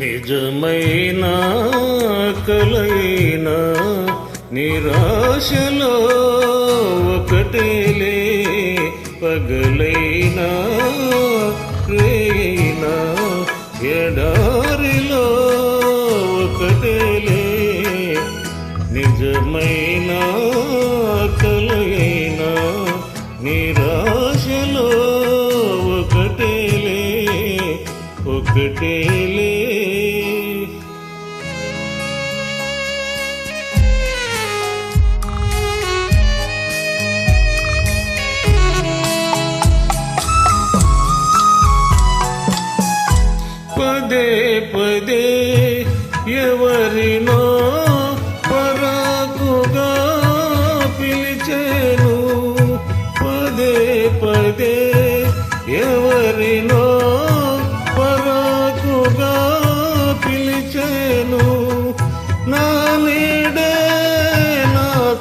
నిజమైన కలైన నిరాశలో ఒకటేలే పగలైన రేయిన ఎడారిలో ఒకటేలే నిజమైన కలైన నిరాశలో ఒకటేలే ఒకటేలే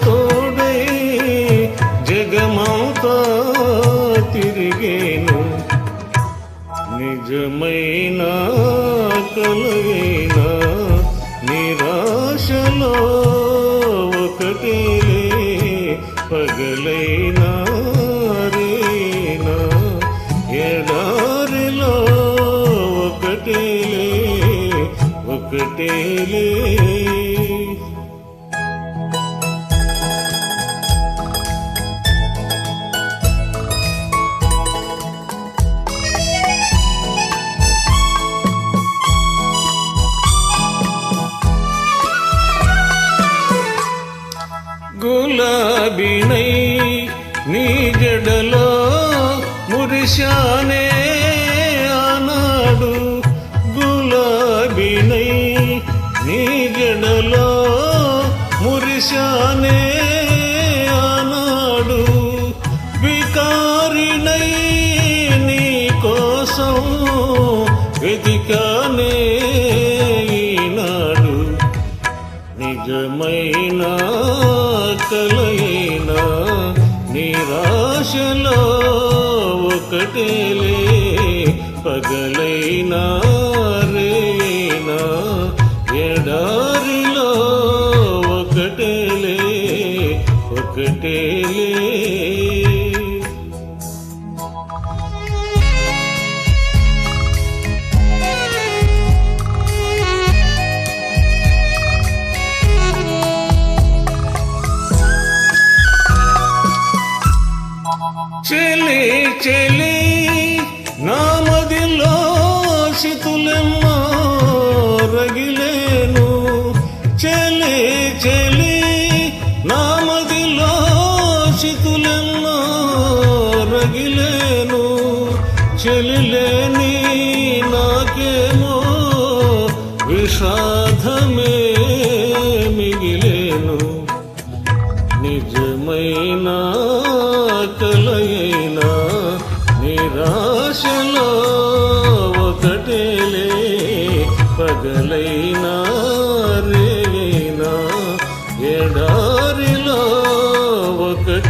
తోడై జగమంతా తిరిగేను. నిజమైన కలగైన నిరాశలో ఒకటేలే పగలైనా రేనా? ఎడారిలో ఒకటేలే ఒకటేలే గులాబీనై నీ జడలో మురిశానే ఆనాడు. గులాబీనై నీ జడలో మురిశానే ఆనాడు. వికారినై నీ కోసం వెతికానే ఈనాడు. నిజమైన కలయినా నిరాశలో ఒకటేలే పగలైనా రేనా ఎడారిలో ఒకటేలే ఒకటేలే చెలి చెలి నా మదిలో శితులెమ్మో రగిలేను. చెలి చెలి నా మదిలో శితులెమ్మో రగిలేను. చెలిలేని నాకేమో విషాదమే. ఆటలైనా నిరాశలో ఒకటేలే పగలైనా రేనా ఎడారిలో ఒకటి